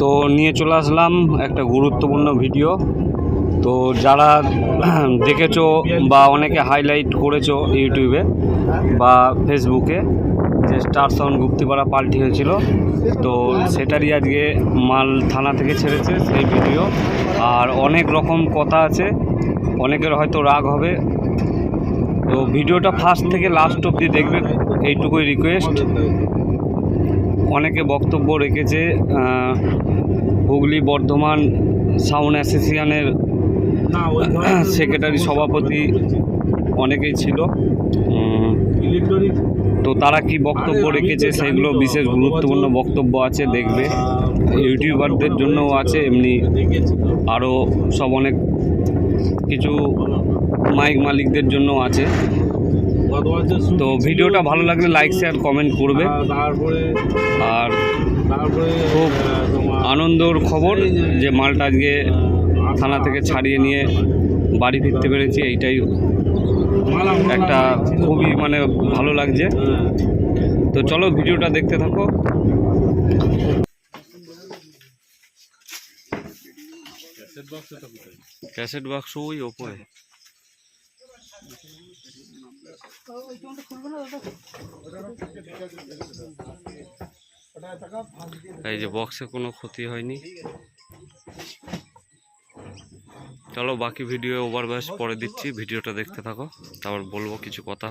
তো নিয়ে চলে আসলাম একটা গুরুত্বপূর্ণ ভিডিও। তো যারা দেখেছ বা অনেকে হাইলাইট করেছ ইউটিউবে বা ফেসবুকে যে স্টার সাউন্ড গুপ্তিপাড়া পাল্টি হয়েছিল, তো সেটারই আজকে মাল থানা থেকে ছেড়েছে সেই ভিডিও। আর অনেক রকম কথা আছে, অনেকের হয়তো রাগ হবে। তো ভিডিওটা ফার্স্ট থেকে লাস্ট অবধি দেখবে, এইটুকুই রিকোয়েস্ট অনেকে বক্তব্য রেখেছে হুগলি বর্ধমান সাউন্ড অ্যাসোসিয়েশনের সেক্রেটারি সভাপতি অনেকেই ছিল। তো তারা কি বক্তব্য রেখেছে সেগুলো বিশেষ গুরুত্বপূর্ণ বক্তব্য আছে দেখবে। ইউটিউবারদের জন্যও আছে এমনি আরও সব অনেক কিছু মাইক মালিকদের জন্য আছে। তো ভিডিওটা ভালো লাগলে লাইক শেয়ার কমেন্ট করবে। তারপরে আর তারপরে খুব আনন্দর খবর যে মালটা আজকে থানা থেকে ছাড়িয়ে নিয়ে বাড়ি ফিরতে পেরেছি এইটাই একটা খুবই মানে ভালো লাগছে। তো চলো ভিডিওটা দেখতে থাকো। ক্যাসেট বাক্স ওই ওপরে। এই যে বক্সে কোনো ক্ষতি হয়নি। চলো বাকি ভিডিও ওভারব্যাস পরে দিচ্ছি ভিডিওটা দেখতে থাকো, তারপর বলব কিছু কথা।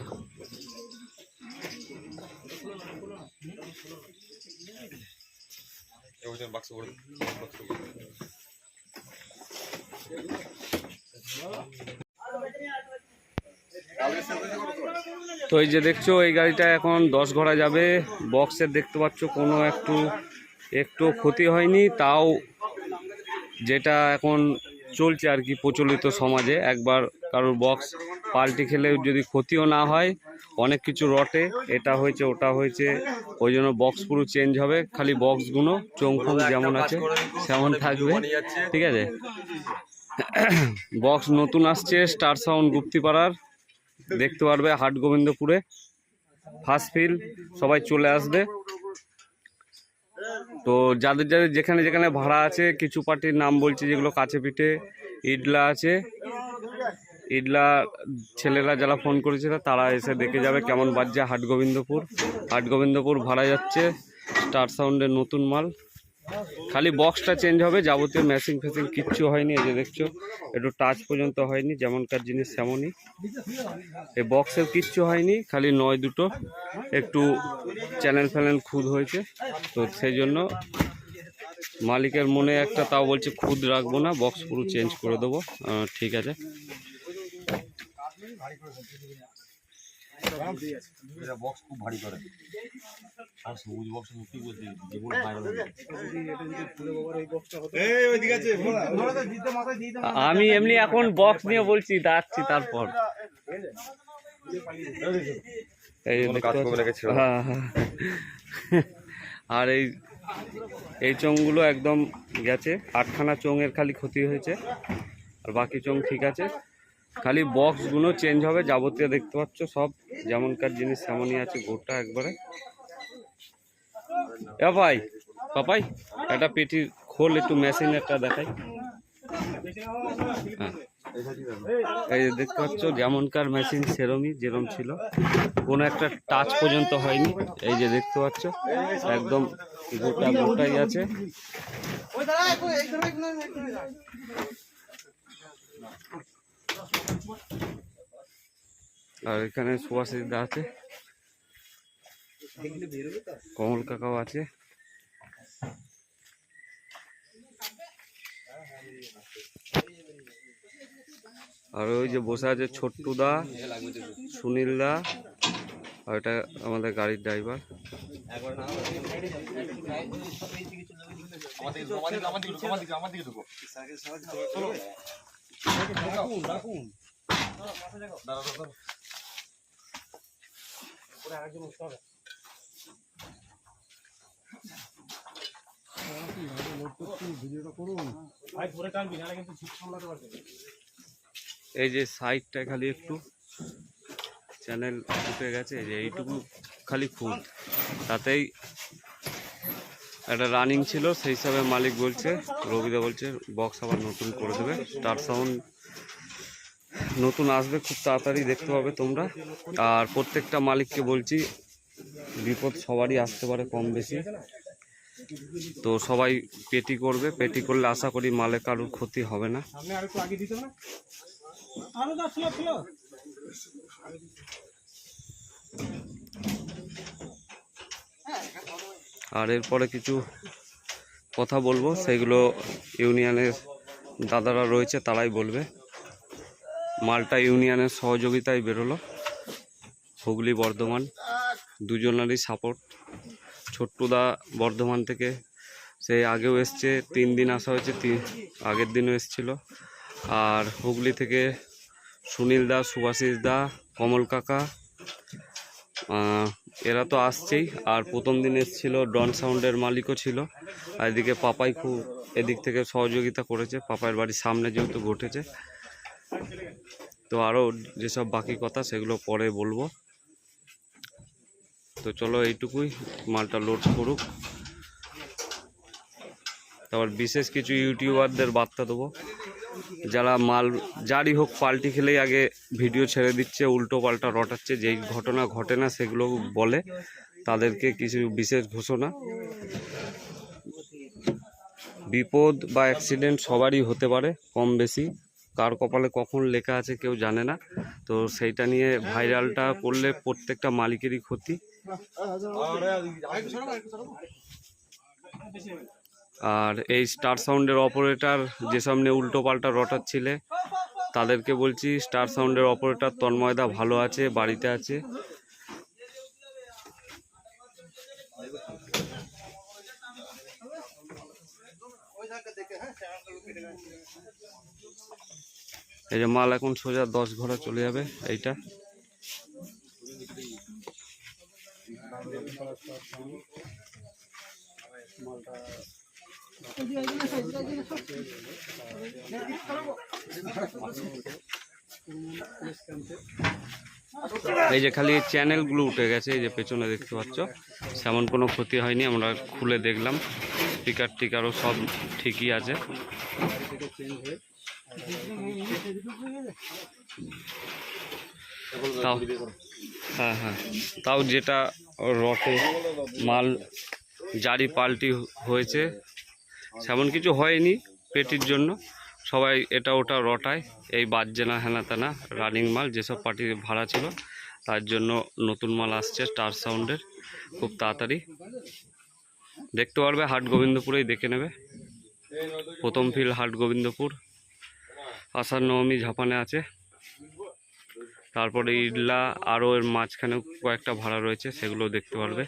তো এই যে দেখছ এই গাড়িটা এখন দশ ঘোড়া যাবে। বক্সের দেখতে পাচ্ছ কোনো একটু একটু ক্ষতি হয়নি। তাও যেটা এখন চলছে আর কি প্রচলিত সমাজে একবার কারোর বক্স পাল্টি খেলে যদি ক্ষতিও না হয় অনেক কিছু রটে। এটা হয়েছে ওটা হয়েছে ওই জন্য বক্স পুরো চেঞ্জ হবে। খালি বক্সগুলো চোংফুং যেমন আছে সেমন থাকবে। ঠিক আছে? বক্স নতুন আসছে স্টার সাউন্ড গুপ্তিপাড়ার। দেখতে পারবে হাট গোবিন্দপুরে। ফার্স্ট ফিল সবাই চলে আসবে। তো যাদের যাদের যেখানে যেখানে ভাড়া আছে, কিছু পার্টির নাম বলছি যেগুলো কাছে পিঠে, ইডলা আছে। ইডলা ছেলেরা যারা ফোন করেছিল তারা এসে দেখে যাবে কেমন বাজছে হাট গোবিন্দপুর। হাট গোবিন্দপুর ভাড়া যাচ্ছে স্টার সাউন্ডের নতুন মাল। খালি বক্সটা চেঞ্জ হবে, যাবতীয় ম্যাচিং ফ্যাচিং কিচ্ছু হয়নি, এই যে দেখছ, একটু টাচ পর্যন্ত হয়নি, যেমনকার জিনিস তেমনই। এই বক্সের কিচ্ছু হয়নি, খালি নয় দুটো, একটু চ্যানেল ফ্যানেল খুদ হয়েছে, তো সেই জন্য মালিকের মনে একটা তাও বলছে খুদ রাখব না বক্স পুরো চেঞ্জ করে দেবো ঠিক আছে। এটা বক্স খুব ভারী করে। আর সবুজ বক্স মুক্তি বলতে ভাইরাল আমি এমনি এখন বক্স নিয়ে বলছি যাচ্ছি তারপর। হ্যাঁ হ্যাঁ। আর এই এই চোঙগুলো একদম গেছে। আটখানা চোঙের খালি ক্ষতি হয়েছে। আর বাকি চোঙ ঠিক আছে। খালি বক্সগুলো চেঞ্জ হবে, যাবতীয় দেখতে পাচ্ছ সব। যেমনকার জিনিস তেমনই আছে গোটা একবারে। এ ভাই, পাপাই, একটা পেটির খোল একটু মেশিন একটা দেখাই। হ্যাঁ। এই যে দেখতে পাচ্ছ, যেমনকার মেশিন সেরমই, যেরম ছিল। কোনো একটা টাচ পর্যন্ত হয়নি। এই যে দেখতে পাচ্ছ, একদম গোটা গোটাই আছে। আর এখানে সুভাষিস দা আছে। কমল কাকাও আছে। আর ওই যে বসে আছে ছোট্টু দা, সুনীল দা, আর এটা আমাদের গাড়ির ড্রাইভার। এই যে সাইডটা খালি একটু চ্যানেল উঠে গেছে যে এইটুকু খালি ফুল তাতেই একটা রানিং ছিল, সেই হিসাবে মালিক বলছে, রবিদা বলছে বক্স আবার নতুন করে দেবে। স্টার সাউন্ড নতুন আসবে, খুব তাড়াতাড়ি দেখতে পাবে তোমরা। আর প্রত্যেকটা মালিককে বলছি, বিপদ সবারই আসতে পারে কম বেশি। তো সবাই পেটি করবে, পেটি করলে আশা করি মালে কারোর ক্ষতি হবে না। আর এরপরে কিছু কথা বলব, সেগুলো ইউনিয়নের দাদারা রয়েছে, তারাই বলবে। মালটা ইউনিয়নের সহযোগিতায় বেরোলো। হুগলি বর্ধমান, দুজনেরই সাপোর্ট ছোট্টুদা বর্ধমান থেকে, সে আগেও এসছে, তিন দিন আসা হয়েছে, তিন, আগের দিনও এসছিল। আর হুগলি থেকে সুনীল দা, সুভাষিস দা, কমল কাকা এরা তো আসছেই। আর প্রথম দিন এসেছিল, ডন সাউন্ডের মালিকও ছিল। আর এদিকে পাপাই খুব এদিক থেকে সহযোগিতা করেছে। পাপাইয়ের বাড়ির সামনে যেহেতু ঘটেছে। তো আরও যেসব বাকি কথা, সেগুলো পরে বলব। তো চলো এইটুকুই, মালটা লোড করুক। তারপর বিশেষ কিছু ইউটিউবারদের বার্তা দেবো। যারা মাল যারই হোক পাল্টি খেলেই আগে ভিডিও ছেড়ে দিচ্ছে, উল্টো পাল্টা রটাচ্ছে, যেই ঘটনা ঘটে না সেগুলো বলে, তাদেরকে কিছু বিশেষ ঘোষণা। বিপদ বা অ্যাক্সিডেন্ট সবারই হতে পারে, কম বেশি। কার কপালে কখন লেখা আছে কেউ জানে না। তো সেইটা নিয়ে ভাইরালটা করলে প্রত্যেকটা মালিকেরই ক্ষতি। আর এই স্টার সাউন্ডের অপারেটার যে সামনে উল্টো পাল্টা রটাচ্ছিলে, তাদেরকে বলছি স্টার সাউন্ডের অপারেটার তন্ময়দা ভালো আছে, বাড়িতে আছে। এই যে মাল এখন সোজা দশ ঘোড়া চলে যাবে, এইটা। এই যে খালি চ্যানেলগুলো উঠে গেছে, এই যে পেছনে দেখতে পাচ্ছ। তেমন কোনো ক্ষতি হয়নি, আমরা খুলে দেখলাম। স্পিকার টিকারও সব ঠিকই আছে। তাও হ্যাঁ হ্যাঁ। তাও যেটা রটে মাল, জারি পাল্টি হয়েছে সেমন কিছু হয়নি পেটির জন্য। সবাই এটা ওটা রটায়। এই বাজছে না হেনা তেনা রানিং মাল, যেসব পার্টি ভাড়া ছিল, তার জন্য নতুন মাল আসছে স্টার সাউন্ডের খুব তাড়াতাড়ি। দেখতে পারবে, হাট গোবিন্দপুরেই দেখে নেবে। প্রথম ফিল হাট গোবিন্দপুর। আষাঢ় নবমী ঝাপানে আছে। তারপরে ইডলা, আরও এর মাঝখানে কয়েকটা ভাড়া রয়েছে, সেগুলো দেখতে পারবে।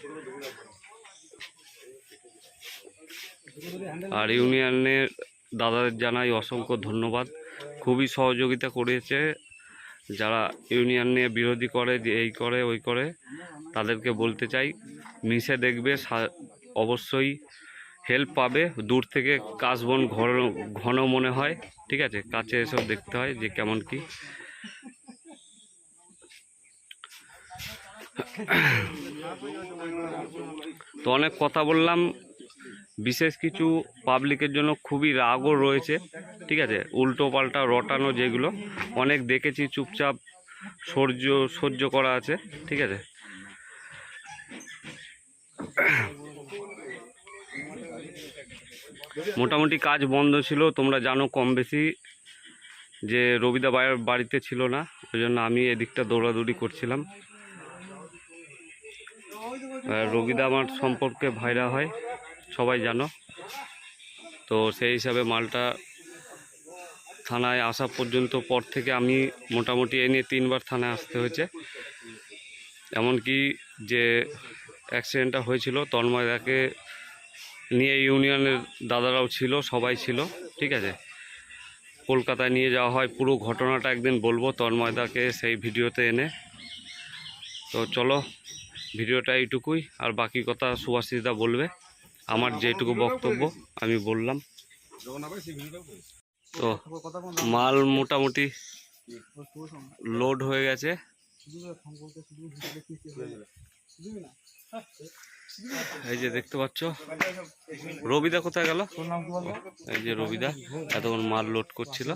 আর ইউনিয়নের দাদাদের জানাই অসংখ্য ধন্যবাদ। খুবই সহযোগিতা করেছে। যারা ইউনিয়ন নিয়ে বিরোধী করে, যে এই করে, ওই করে, তাদেরকে বলতে চাই, মিশে দেখবে অবশ্যই হেল্প পাবে। দূর থেকে কাশবন ঘন ঘন মনে হয়, ঠিক আছে? কাছে এসব দেখতে হয় যে কেমন কি। তো অনেক কথা বললাম। বিশেষ কিছু পাবলিকের জন্য খুবই রাগও রয়েছে, ঠিক আছে? উল্টো পাল্টা রটানো যেগুলো, অনেক দেখেছি চুপচাপ সহ্য সহ্য করা আছে, ঠিক আছে? মোটামুটি কাজ বন্ধ ছিল, তোমরা জানো কম বেশি যে রবিদা বাড়ির বাড়িতে ছিল না, ওই জন্য আমি এদিকটা দৌড়াদৌড়ি করছিলাম। রবিদা আমার সম্পর্কে ভাইরা হয়। সবাই জানো। তো সেই হিসাবে মালটা থানায় আসা পর্যন্ত পর থেকে আমি মোটামুটি এ নিয়ে তিনবার থানায় আসতে হয়েছে। এমনকি যে অ্যাক্সিডেন্টটা হয়েছিল তন্ময়দাকে নিয়ে ইউনিয়নের দাদারাও ছিল, সবাই ছিল, ঠিক আছে? কলকাতায় নিয়ে যাওয়া হয়, পুরো ঘটনাটা একদিন বলব তন্ময়দাকে সেই ভিডিওতে এনে। তো চলো, ভিডিওটা এইটুকুই, আর বাকি কথা সুভাষিসদা বলবে। আমার যেটুকু বক্তব্য আমি বললাম। তো মাল মোটামুটি লোড হয়ে গেছে। এই যে দেখতে পাচ্ছ, রবিদা কোথায় গেল? এই যে রবিদা, এতক্ষণ মাল লোড করছিল।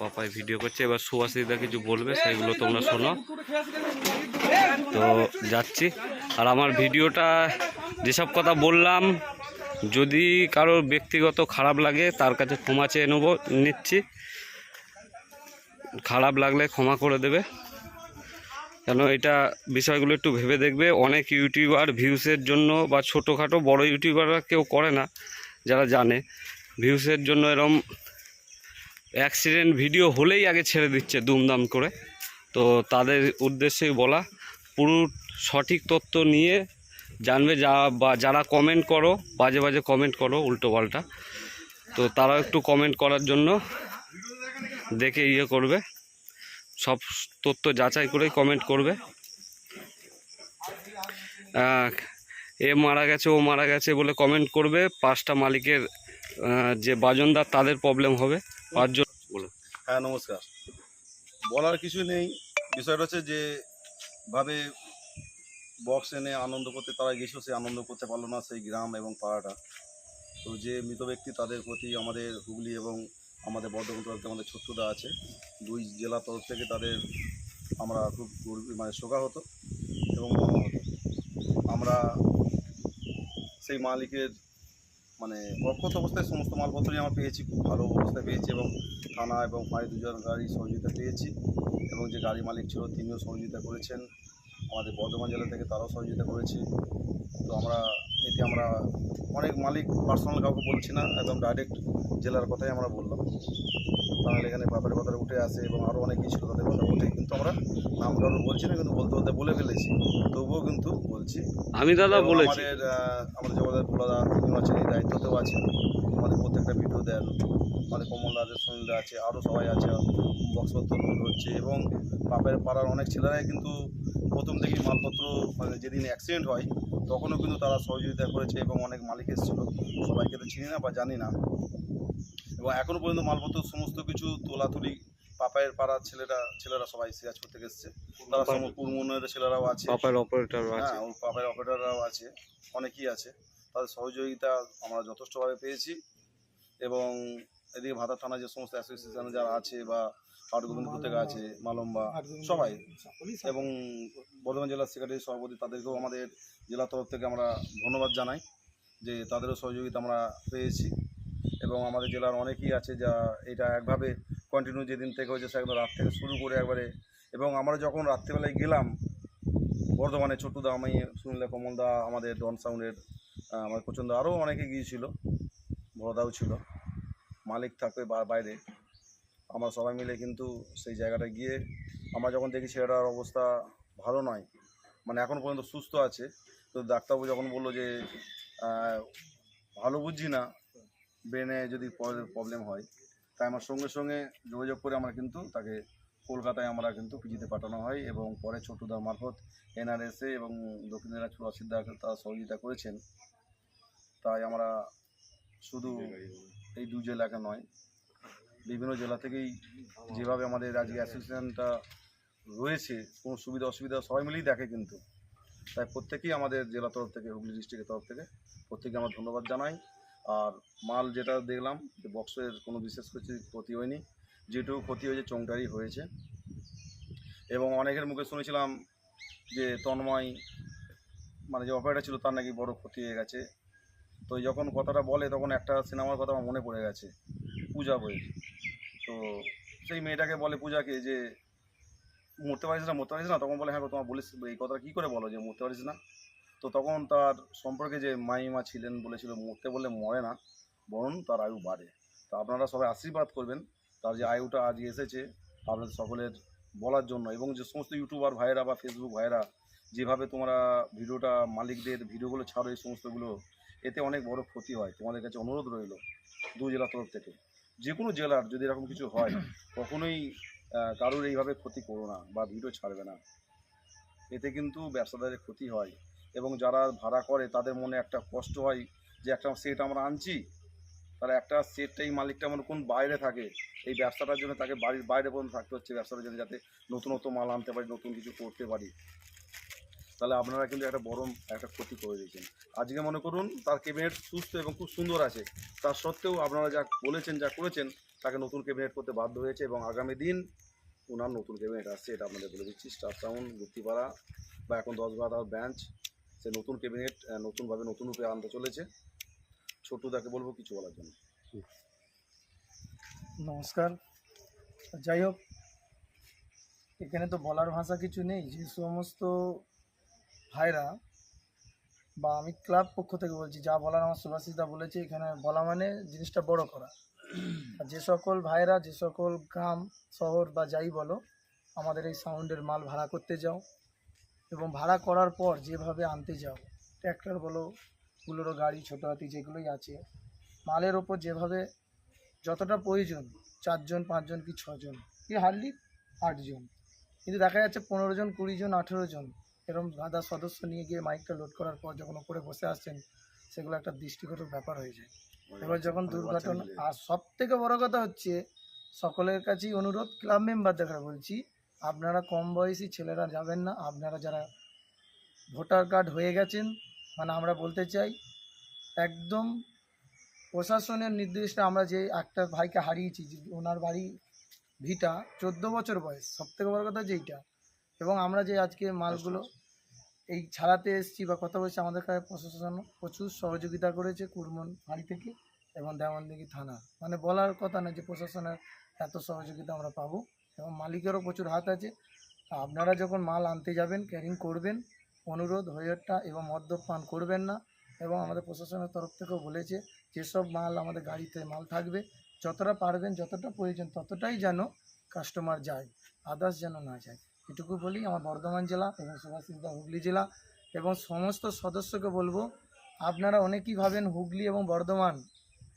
পাপাই ভিডিও করছে। এবার সুভাষিদা কিছু বলবে, সেগুলো তোমরা শোনো। তো যাচ্ছি। আর আমার ভিডিওটা, যেসব কথা বললাম, যদি কারোর ব্যক্তিগত খারাপ লাগে, তার কাছে ক্ষমা চেয়ে নেব, নিচ্ছি। খারাপ লাগলে ক্ষমা করে দেবে। কেন, এটা বিষয়গুলো একটু ভেবে দেখবে। অনেক ইউটিউবার ভিউসের জন্য বা ছোটোখাটো বড় ইউটিউবাররা কেউ করে না, যারা জানে। ভিউসের জন্য এরম অ্যাক্সিডেন্ট ভিডিও হলেই আগে ছেড়ে দিচ্ছে দুমদাম করে। তো তাদের উদ্দেশ্যেই বলা, পুরো সঠিক তথ্য নিয়ে জানবে যা বা যারা কমেন্ট করো, বাজে বাজে কমেন্ট করো উল্টো পাল্টা। তো তারা একটু কমেন্ট করার জন্য দেখে ইয়ে করবে। সব তথ্য যাচাই করেই কমেন্ট করবে। এ মারা গেছে, ও মারা গেছে বলে কমেন্ট করবে। পাঁচটা মালিকের যে বাজনদার তাদের প্রবলেম হবে। হ্যাঁ নমস্কার। বলার কিছু নেই। বিষয়টা হচ্ছে যে, ভাবে বক্স এনে আনন্দ করতে, তারা গেছিল সে আনন্দ করতে পারল না, সেই গ্রাম এবং পাড়াটা। তো যে মৃত ব্যক্তি, তাদের প্রতি আমাদের হুগলি এবং আমাদের বর্ধমান তরফ আমাদের ছোট্টদা আছে। দুই জেলা তরফ থেকে তাদের আমরা খুব গর্বি মানে শোকা হতো। এবং আমরা সেই মালিকের মানে অক্ষত অবস্থায় সমস্ত মালপত্রই আমরা পেয়েছি, খুব ভালো অবস্থায় পেয়েছি এবং থানা এবং ফাঁড়ি দুজন গাড়ি সহযোগিতা পেয়েছি এবং যে গাড়ি মালিক ছিল তিনিও সহযোগিতা করেছেন। আমাদের বর্ধমান জেলা থেকে তারাও সহযোগিতা করেছে। তো আমরা এতে আমরা অনেক মালিক পার্সোনাল কাউকে বলছি না একদম ডাইরেক্ট জেলার কথাই আমরা বললাম। তাহলে এখানে বাপের কথা উঠে আসে এবং আরও অনেক কিছু তাদের কথা উঠে কিন্তু আমরা নাম কারও বলছি না কিন্তু বলতে বলতে বলে ফেলেছি। তবুও কিন্তু বলছি। আমি দাদা বলেছি। আমাদের আমাদের জগদার পোলাদা তিনিও আছেন এই দায়িত্বতেও আছেন। আমাদের প্রত্যেকটা ভিডিও দেন। আমাদের কমল দাদের সুনীলদা আছে আরও সবাই আছে বক্সপত্র হচ্ছে এবং বাপের পাড়ার অনেক ছেলেরাই কিন্তু প্রথম থেকেই মালপত্র মানে যেদিন অ্যাক্সিডেন্ট হয় তখনও কিন্তু তারা সহযোগিতা করেছে এবং অনেক মালিক এসেছিল। সবাইকে তো চিনি না বা জানি না। এবং এখনও পর্যন্ত মালপত্র সমস্ত কিছু তোলাতুলি পাপায়ের পাড়ার ছেলেরা ছেলেরা সবাই সিরাজপুর থেকে এসছে। তারা পুরমনের ছেলেরাও আছে। পাপার অপারেটর আছে হ্যাঁ পাপের অপারেটররাও আছে অনেকেই আছে। তাদের সহযোগিতা আমরা যথেষ্টভাবে পেয়েছি এবং এদিকে ভাতা থানা যে সমস্ত অ্যাসোসিয়েশন যারা আছে বা হাটগোবিন্দপুর থেকে আছে মালম্বা সবাই। এবং বর্ধমান জেলার সেক্রেটারি সভাপতি তাদেরকেও আমাদের জেলা তরফ থেকে আমরা ধন্যবাদ জানাই যে তাদেরও সহযোগিতা আমরা পেয়েছি। এবং আমাদের জেলার অনেকেই আছে যা এটা একভাবে কন্টিনিউ যেদিন থেকে হয়েছে সে একদম রাত থেকে শুরু করে একবারে। এবং আমরা যখন রাত্রিবেলায় গেলাম বর্ধমানে ছোট্টদা আমি সুনীল কমলদা আমাদের ডন সাউন্ডের আমার পছন্দ। আরও অনেকে গিয়েছিল, বড়দাও ছিল। মালিক থাকবে বাইরে। আমরা সবাই মিলে কিন্তু সেই জায়গাটায় গিয়ে, আমরা যখন দেখি ছেলেটার অবস্থা ভালো নয় মানে এখন পর্যন্ত সুস্থ আছে, তো ডাক্তারবাবু যখন বলল যে ভালো বুঝছি না, ব্রেনে যদি প্রবলেম হয়, তাই আমার সঙ্গে সঙ্গে যোগাযোগ করে আমরা কিন্তু তাকে কলকাতায় আমরা কিন্তু পিজিতে পাঠানো হয় এবং পরে ছোটদা মারফত এনআরএসএ এবং দক্ষিণ দিনাজপুর অসিদ্ধা তারা সহযোগিতা করেছেন। তাই আমরা শুধু এই দু জেলাকে নয় বিভিন্ন জেলা থেকেই যেভাবে আমাদের আজকে অ্যাসোসিয়েশনটা রয়েছে কোনো সুবিধা অসুবিধা সবাই মিলেই দেখে কিন্তু। তাই প্রত্যেকেই আমাদের জেলা তরফ থেকে হুগলি ডিস্ট্রিক্টের তরফ থেকে প্রত্যেকে আমরা ধন্যবাদ জানাই। আর মাল যেটা দেখলাম যে বক্সের কোনো বিশেষ কিছু ক্ষতি হয়নি যেটুকু ক্ষতি হয়েছে চোংটারই হয়েছে। এবং অনেকের মুখে শুনেছিলাম যে তন্ময় মানে যে অপারেটার ছিল তার নাকি বড় ক্ষতি হয়ে গেছে। তো যখন কথাটা বলে, তখন একটা সিনেমার কথা আমার মনে পড়ে গেছে, পূজা বই তো সেই মেয়েটাকে বলে পূজাকে যে, মরতে পারিস না, মরতে পারিস না? তখন বলে হ্যাঁ তোমার বলিস, এই কথাটা কী করে বলো যে, মরতে পারিস না? তো তখন তার সম্পর্কে যে মাইমা ছিলেন বলেছিল, মরতে বললে মরে না, বরং তার আয়ু বাড়ে। তো আপনারা সবাই আশীর্বাদ করবেন, তার যে আয়ুটা আজ এসেছে আপনাদের সকলের বলার জন্য। এবং যে সমস্ত ইউটিউবার ভাইয়েরা বা ফেসবুক ভাইয়েরা, যেভাবে তোমরা ভিডিওটা মালিকদের ভিডিওগুলো ছাড়ো, এই সমস্তগুলো এতে অনেক বড় ক্ষতি হয়। তোমাদের কাছে অনুরোধ রইল দু জেলার তরফ থেকে। যে কোনো জেলার যদি এরকম কিছু হয়, কখনোই কারোর এইভাবে ক্ষতি করো না বা ভিডিও ছাড়বে না। এতে কিন্তু ব্যবসাদারের ক্ষতি হয় এবং যারা ভাড়া করে, তাদের মনে একটা কষ্ট হয় যে একটা সেট আমরা আনছি, তাহলে একটা সেটটাই মালিকটা মানে কোন বাইরে থাকে। এই ব্যবসাটার জন্য তাকে বাড়ির বাইরে পর্যন্ত থাকতে হচ্ছে ব্যবসাটার জন্য যাতে নতুনত্ব মাল আনতে পারি, নতুন কিছু করতে পারি। তাহলে আপনারা কিন্তু একটা বড়, একটা ক্ষতি করে দিয়েছেন। আজকে মনে করুন, তার ক্যাবিনেট সুস্থ এবং খুব সুন্দর আছে। তার সত্ত্বেও আপনারা যা বলেছেন, যা করেছেন, তাকে নতুন ক্যাবিনেট করতে বাধ্য হয়েছে এবং আগামী দিন ওনার নতুন ক্যাবিনেট আসছে, এটা আপনাদের বলে দিচ্ছি। স্টার টাউন গুপ্তিপাড়া বা এখন দশ বারো ব্রাঞ্চ সে নতুন ক্যাবিনেট নতুনভাবে নতুন রূপে আনতে চলেছে। ছোটুদাকে বলব কিছু বলার জন্য। নমস্কার। যাই হোক, এখানে তো বলার ভাষা কিছু নেই। যে সমস্ত ভাইরা, বা আমি ক্লাব পক্ষ থেকে বলছি, যা বলার আমার সুভাষিসদা বলেছে, এখানে বলা মানে জিনিসটা বড় করা। আর যে সকল ভাইরা, যে সকল গ্রাম, শহর বা যাই বলো, আমাদের এই সাউন্ডের মাল ভাড়া করতে যাও এবং ভাড়া করার পর যেভাবে আনতে যাও, ট্র্যাক্টর বলো বুলোরো গাড়ি, ছোটো হাতি যেগুলোই আছে, মালের ওপর যেভাবে যতটা প্রয়োজন, চারজন, পাঁচজন কি ছজন, কি হারলি আটজন। কিন্তু দেখা যাচ্ছে পনেরো জন, কুড়ি জন, আঠেরো জন এরকম গাদা সদস্য নিয়ে গিয়ে মাইকটা লোড করার পর যখন ওপরে বসে আসছেন সেগুলো একটা দৃষ্টিগত ব্যাপার হয়ে যায়। এবার যখন দুর্ঘটনা আর সব থেকে বড় কথা হচ্ছে সকলের কাছেই অনুরোধ ক্লাব মেম্বারদের কাছে বলছি আপনারা কম বয়সী ছেলেরা যাবেন না আপনারা যারা ভোটার কার্ড হয়ে গেছেন মানে আমরা বলতে চাই একদম প্রশাসনের নির্দেশে আমরা যে একটা ভাইকে হারিয়েছি যে ওনার বাড়ি ভিটা চোদ্দ বছর বয়স সব থেকে বড় কথা যেইটা এবং আমরা যে আজকে মালগুলো এই ছাড়াতে এসেছি বা কথা বলছি আমাদের কাছে প্রশাসন প্রচুর সহযোগিতা করেছে কুরমন ফাঁড়ি থেকে এবং দেওয়ানদিঘি থানা। মানে বলার কথা না যে প্রশাসনের এত সহযোগিতা আমরা পাবো এবং মালিকেরও প্রচুর হাত আছে। আপনারা যখন মাল আনতে যাবেন ক্যারিং করবেন, অনুরোধ হয়েটা এবং মদ্যপান করবেন না এবং আমাদের প্রশাসনের তরফ থেকেও বলেছে যেসব মাল আমাদের গাড়িতে মাল থাকবে, যতটা পারবেন, যতটা প্রয়োজন ততটাই যেন কাস্টমার যায় আদার্স যেন না যায়। এটুকু বলি আমার বর্ধমান জেলা এবং সুভাষিসদা হুগলি জেলা এবং সমস্ত সদস্যকে বলব আপনারা অনেকেই ভাবেন হুগলি এবং বর্ধমান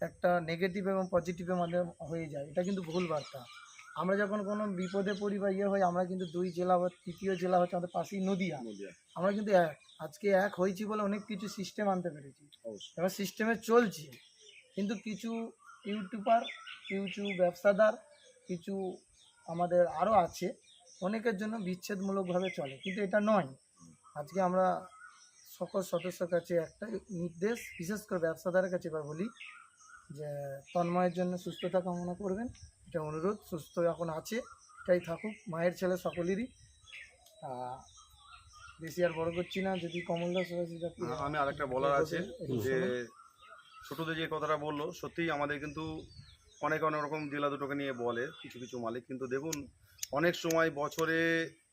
একটা নেগেটিভ এবং পজিটিভের মধ্যে হয়ে যায়। এটা কিন্তু ভুল বার্তা। আমরা যখন কোনো বিপদে পড়ি বা ইয়ে হয় আমরা কিন্তু দুই জেলা বা তৃতীয় জেলা হচ্ছে আমাদের পাশেই নদীয়া। আমরা কিন্তু এক। আজকে এক হয়েছি বলে অনেক কিছু সিস্টেম আনতে পেরেছি। এবার সিস্টেমে চলছে। কিন্তু কিছু ইউটিউবার কিছু ব্যবসাদার কিছু আমাদের আরও আছে অনেকের জন্য বিচ্ছেদমূলকভাবে চলে কিন্তু এটা নয়। আজকে আমরা সকল সদস্যের কাছে একটা নির্দেশ বিশেষ করে ব্যবসাদারের কাছে এবার বলি যে তন্ময়ের জন্য সুস্থতা কামনা করবেন। এটা অনুরোধ সুস্থ এখন আছে এটাই থাকুক মায়ের ছেলে সকলেরই। বেশি আর বড় করছি না যদি কমল দাস আমি আরেকটা বলার আছে যে ছোটদের যে কথাটা বলল সত্যিই আমাদের কিন্তু অনেক অনেক রকম জেলা দুটোকে নিয়ে বলে কিছু কিছু মালিক। কিন্তু দেখুন অনেক সময় বছরে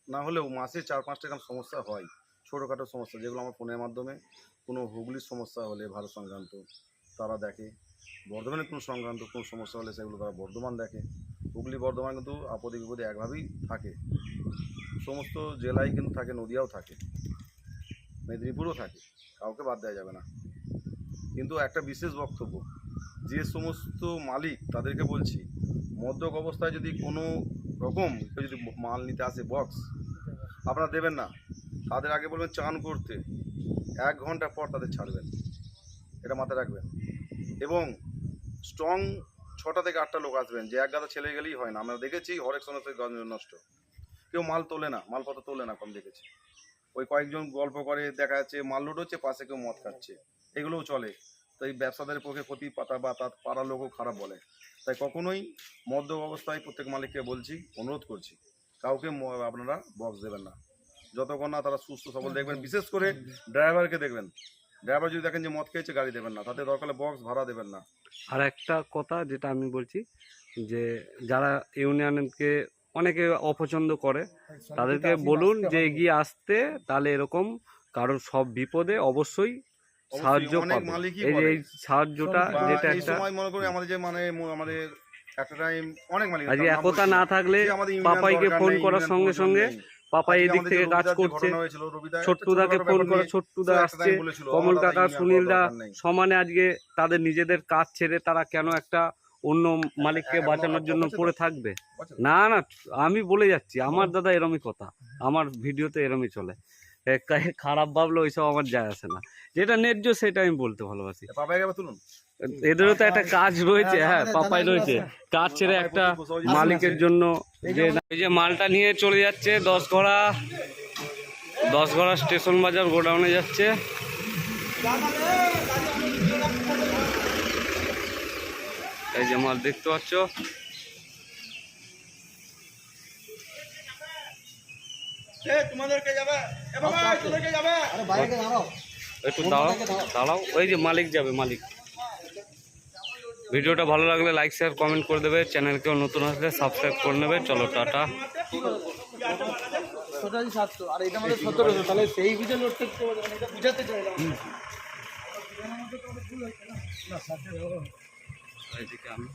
না হলেও মাসে চার পাঁচটা এরকম সমস্যা হয়, ছোটোখাটো সমস্যা যেগুলো আমার ফোনের মাধ্যমে। কোনো হুগলির সমস্যা হলে ভারত সংক্রান্ত তারা দেখে। বর্ধমানের কোনো সংক্রান্ত কোনো সমস্যা হলে সেগুলো তারা বর্ধমান দেখে। হুগলি, বর্ধমান কিন্তু আপদে বিপদে একভাবেই থাকে। সমস্ত জেলায় কিন্তু থাকে, নদিয়াও থাকে। মেদিনীপুরও থাকে। কাউকে বাদ দেওয়া যাবে না। কিন্তু একটা বিশেষ বক্তব্য, যে সমস্ত মালিক তাদেরকে বলছি মদ্যক অবস্থায় যদি কোনো রকম, কেউ যদি মাল নিতে আসে বক্স আপনারা দেবেন না। তাদের আগে বলবেন চান করতে। এক ঘণ্টা পর তাদের ছাড়বেন। এটা মাথায় রাখবেন। এবং স্ট্রং ছটা থেকে আটটা লোক আসবেন, যে এক গাদা ছেলে গেলেই হয় না। আমরা দেখেছি হরেক সমস্ত গঞ্জ নষ্ট। কেউ মাল তোলে না, মালপত্র তোলে না, কম দেখেছি। ওই কয়েকজন গল্প করে দেখা যাচ্ছে, মাল লুট হচ্ছে পাশে কেউ মদ খাচ্ছে। এগুলোও চলে। তো এই ব্যবসাদারের পক্ষে ক্ষতি, পাতা বা তার পাড়ার লোকও খারাপ বলে। তাই কখনোই মদ্য অবস্থায় প্রত্যেক মালিককে বলছি, অনুরোধ করছি, কাউকে আপনারা বক্স দেবেন না। যতক্ষণ না তারা সুস্থ সবল দেখবেন, বিশেষ করে ড্রাইভারকে দেখবেন। ড্রাইভার যদি দেখেন যে মদ খেয়েছে, গাড়ি দেবেন না, তাতে দরকার বক্স ভাড়া দেবেন না। আর একটা কথা যেটা আমি বলছি, যে যারা ইউনিয়নকে অনেকে অপছন্দ করে, তাদেরকে বলুন যে এগিয়ে আসতে, তাহলে এরকম কারণ সব বিপদে অবশ্যই সাহায্য এই যে এই সাহায্যটা যেটা একটা সময় মনে করি আমাদের যে মানে আমাদের একটা টাইম অনেক মালিক একতা না থাকলে পাপাইকে ফোন করার সঙ্গে সঙ্গে এদিক থেকে কাজ করছে। ছোট্টুদাকে ফোন করে ছোট্টুদা আসছে। কমল কাকা সমানে আজকে তাদের নিজেদের কাজ ছেড়ে তারা কেন একটা অন্য মালিককে বাঁচানোর জন্য পড়ে থাকবে। না না আমি বলে যাচ্ছি আমার দাদা এরমই কথা আমার ভিডিওতে এরমই চলে। খারাপ ভাবলে ওইসব আমার যায় আসে না। যেটা ন্যায্য সেটা আমি বলতে ভালোবাসি। এদেরও তো একটা কাজ রয়েছে হ্যাঁ পাপাই রয়েছে। কাজ ছেড়ে একটা মালিকের জন্য এই যে যে এই যে মালটা নিয়ে চলে যাচ্ছে দশ ঘোড়া দশ ঘোড়া স্টেশন বাজার গোডাউনে যাচ্ছে। এই যে মাল দেখতে পাচ্ছ? একটু দাঁড়াও দাঁড়াও। ওই যে মালিক যাবে মালিক। ভিডিওটা ভালো লাগলে লাইক শেয়ার কমেন্ট করে দেবে। চ্যানেলকেও নতুন আসলে সাবস্ক্রাইব করে নেবে। চলো টাটা। টোটালি সাতশো। আর এটা আমাদের সতেরোশো। তাহলে সেই বুঝে পারবে এটা বুঝাতে চাইলাম এইদিকে আমি।